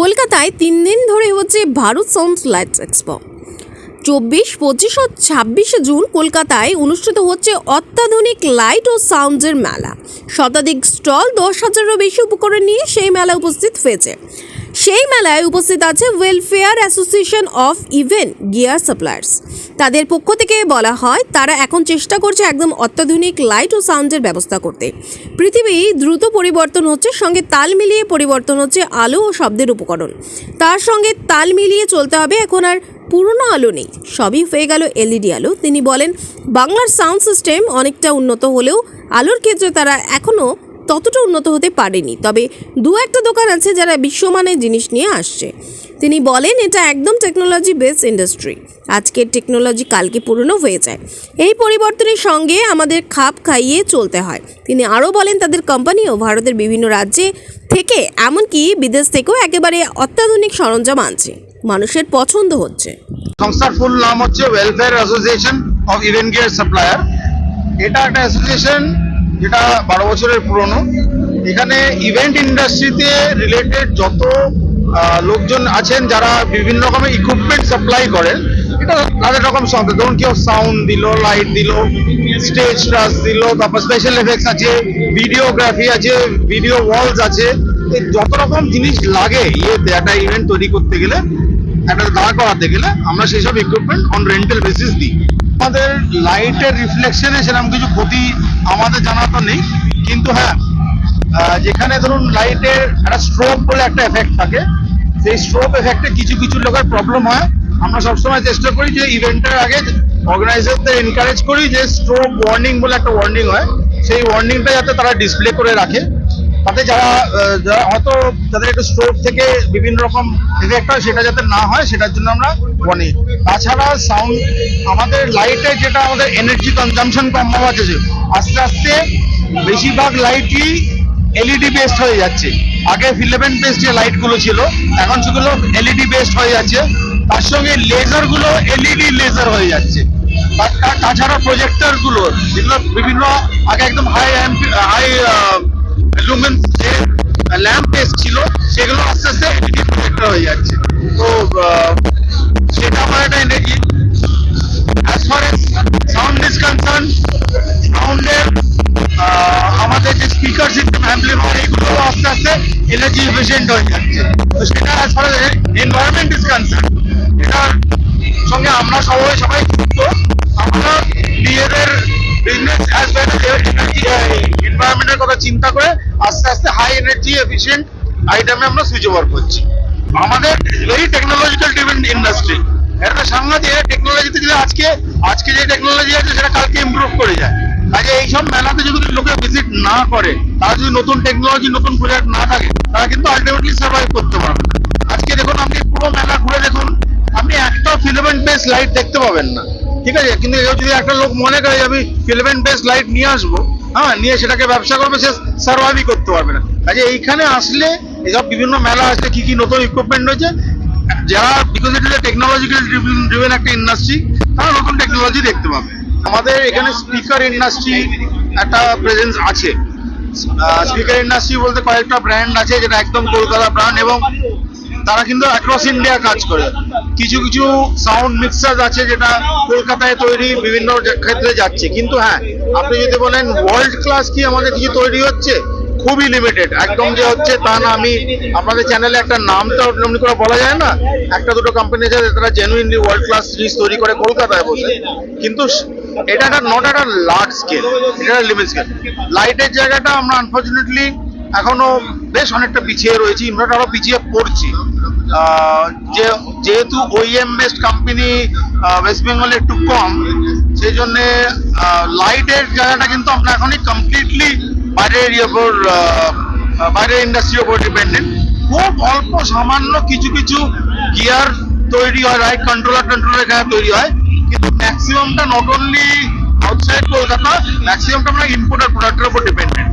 কলকাতায় তিন দিন ধরে হচ্ছে ভারত সাউন্ড লাইটস এক্সপো। চব্বিশ, পঁচিশ ও ছাব্বিশে জুন কলকাতায় অনুষ্ঠিত হচ্ছে অত্যাধুনিক লাইট ও সাউন্ডের মেলা। শতাধিক স্টল দশ হাজারেরও বেশি উপকরণ নিয়ে সেই মেলা উপস্থিত হয়েছে। সেই মেলায় উপস্থিত আছে welfare association of event gear suppliers তাদের পক্ষ থেকে বলা হয়, তারা এখন চেষ্টা করছে একদম অত্যাধুনিক লাইট ও সাউন্ডের ব্যবস্থা করতে। পৃথিবী দ্রুত পরিবর্তন হচ্ছে, সঙ্গে তাল মিলিয়ে পরিবর্তন হচ্ছে আলো ও শব্দের উপকরণ। তার সঙ্গে তাল মিলিয়ে চলতে হবে এখন আর পুরনো আলো নেই। সবই হয়ে গেল এলইডি আলো। তিনি বলেন, বাংলার সাউন্ড সিস্টেম অনেকটা উন্নত হলেও আলোর ক্ষেত্রে তারা এখনও ততটা উন্নত হতে পারেনি। তবে দু একটা দোকান আছে যারা বিশ্বমানের জিনিস নিয়ে আসছে। তিনি বলেন, এটা একদম টেকনোলজি বেসড ইন্ডাস্ট্রি আজকের টেকনোলজি কালকে পুরনো হয়ে যায়। এই পরিবর্তনের সঙ্গে আমাদের খাপ খাইয়ে চলতে হয়। তিনি আরও বলেন, তাদের কোম্পানিও ভারতের বিভিন্ন রাজ্যে থেকে, এমনকি বিদেশ থেকেও একেবারে অত্যাধুনিক সরঞ্জাম আনছে। মানুষের পছন্দ হচ্ছে। সংস্থার ফুল নাম হচ্ছে welfare association of event gear supplier এটা একটা অ্যাসোসিয়েশন যেটা বারো বছরের পুরনো। এখানে ইভেন্ট ইন্ডাস্ট্রিতে রিলেটেড যত লোকজন আছেন যারা বিভিন্ন রকমের ইকুইপমেন্ট সাপ্লাই করেন এটা তাদের রকম সংস্থা ধরুন কেউ সাউন্ড দিল লাইট দিল স্টেজ টাচ দিল, তারপর স্পেশাল এফেক্টস আছে ভিডিওগ্রাফি আছে ভিডিও ওয়ালস আছে। যত রকম জিনিস লাগে ইয়েতে একটা ইভেন্ট তৈরি করতে গেলে, একটা দাঁড় করাতে গেলে, আমরা সেই সব ইকুইপমেন্ট অন রেন্টাল বেসিস দিই। আমাদের লাইটের রিফ্লেকশনে সেরকম কিছু ক্ষতি আমাদের জানা তো নেই। কিন্তু হ্যাঁ যেখানে ধরুন লাইটের একটা স্ট্রোক বলে একটা এফেক্ট থাকে। সেই স্ট্রোক এফেক্টে কিছু কিছু লোকের প্রবলেম হয়। আমরা সবসময় চেষ্টা করি যে ইভেন্টের আগে অর্গানাইজারদের এনকারেজ করি যে স্ট্রোক ওয়ার্নিং বলে একটা ওয়ার্নিং হয়। সেই ওয়ার্নিংটা যাতে তারা ডিসপ্লে করে রাখে। তাতে যারা যারা হয়তো যাদের একটু স্ট্রোক থেকে বিভিন্ন রকম এফেক্ট হয়, সেটা যাতে না হয়, সেটার জন্য আমরা বলি তাছাড়া সাউন্ড আমাদের লাইটে যেটা আমাদের এনার্জি কনজামশন কম হওয়া আছে আস্তে আস্তে বেশিরভাগ লাইটই এলইডি বেসড হয়ে যাচ্ছে। আগে ফিলামেন্ট বেসড যে লাইটগুলো ছিল, এখন সেগুলো এলইডি বেসড হয়ে যাচ্ছে। তার সঙ্গে লেজারগুলো এলইডি লেজার হয়ে যাচ্ছে। তাছাড়া প্রজেক্টরগুলো, যেগুলো বিভিন্ন আগে একদম হাই হাই লুমেন যে ল্যাম্প বেস ছিল, সেগুলো আস্তে আস্তে এলইডি প্রজেক্টর হয়ে যাচ্ছে। তো এনার্জি এফিসিয়েন্ট হয়ে যাচ্ছে। তো সেটা ফার এনভায়রনমেন্ট ইজ কনসার্ন এটার সঙ্গে আমরা সবাই সবাই যুক্ত। আমরা নিজেদের বিজনেস অ্যাজ ওয়েল এনার্জি এনভায়রনমেন্টের কথা চিন্তা করে আস্তে আস্তে হাই এনার্জি এফিসিয়েন্ট আইটেমে আমরা সুইচ ওভার করছি। আমাদের ভেরি টেকনোলজিক্যাল ড্রিভেন ইন্ডাস্ট্রি একটা সাংঘাতিক টেকনোলজিতে গেলে আজকে আজকে যে টেকনোলজি আছে, সেটা কালকে ইমপ্রুভ করে যায়। কাজে এইসব মেলাতে যদি লোকে ভিজিট না করে, তারা যদি নতুন টেকনোলজি নতুন প্রোডাক্ট না থাকে, তারা কিন্তু আলটিমেটলি সার্ভাইভ করতে পারবে আজকে দেখুন, আপনি পুরো মেলা ঘুরে দেখুন, আপনি একটা ফিলামেন্ট বেস লাইট দেখতে পাবেন না। ঠিক আছে? কিন্তু যদি একটা লোক মনে করে আমি ফিলামেন্ট বেস লাইট নিয়ে আসব হ্যাঁ নিয়ে সেটাকে ব্যবসা করবে, সে সার্ভাইভই করতে পারবে না। কাজে এইখানে আসলে এসব বিভিন্ন মেলা আসলে কি কি নতুন ইকুইপমেন্ট রয়েছে, যারা because it is technological driven একটা ইন্ডাস্ট্রি তারা নতুন টেকনোলজি দেখতে পাবে। আমাদের এখানে স্পিকার ইন্ডাস্ট্রি একটা প্রেজেন্স আছে। স্পিকার ইন্ডাস্ট্রি বলতে কয়েকটা ব্র্যান্ড আছে যেটা একদম কলকাতা ব্র্যান্ড এবং তারা কিন্তু অ্যাক্রস ইন্ডিয়া কাজ করে। কিছু কিছু সাউন্ড মিক্সার আছে যেটা কলকাতায় তৈরি, বিভিন্ন ক্ষেত্রে যাচ্ছে। কিন্তু হ্যাঁ আপনি যদি বলেন ওয়ার্ল্ড ক্লাস কি আমাদের কিছু তৈরি হচ্ছে? খুবই লিমিটেড একদম যে হচ্ছে তা না, আমি আপনাদের চ্যানেলে একটা নাম তো এমনি করে বলা যায় না? একটা দুটো কোম্পানি আছে, তারা জেনুইনলি ওয়ার্ল্ড ক্লাস জিনিস তৈরি করে কলকাতায় বসে। কিন্তু এটা নট একটা লার্জ স্কেল এটা লিমিট স্কেল লাইটের জায়গাটা আমরা আনফর্চুনেটলি এখনও বেশ অনেকটা পিছিয়ে রয়েছি আরও পিছিয়ে পড়ছি। যে, যেহেতু ওইএম বেসড কোম্পানি ওয়েস্ট বেঙ্গলে একটু কম সেই জন্য লাইটের জায়গাটা কিন্তু আমরা এখনই কমপ্লিটলি বাইরের ইয়ের উপর বাইরের ইন্ডাস্ট্রির উপর ডিপেন্ডেন্ট খুব অল্প সামান্য কিছু কিছু গিয়ার তৈরি হয় রাইট কন্ট্রোলার কন্ট্রোলার এখানে তৈরি হয়। কিন্তু ম্যাক্সিমামটা নট অনলি আউটসাইড কলকাতা ম্যাক্সিমামটা আমরা ইম্পোর্টার প্রোডাক্টের উপর ডিপেন্ডেন্ট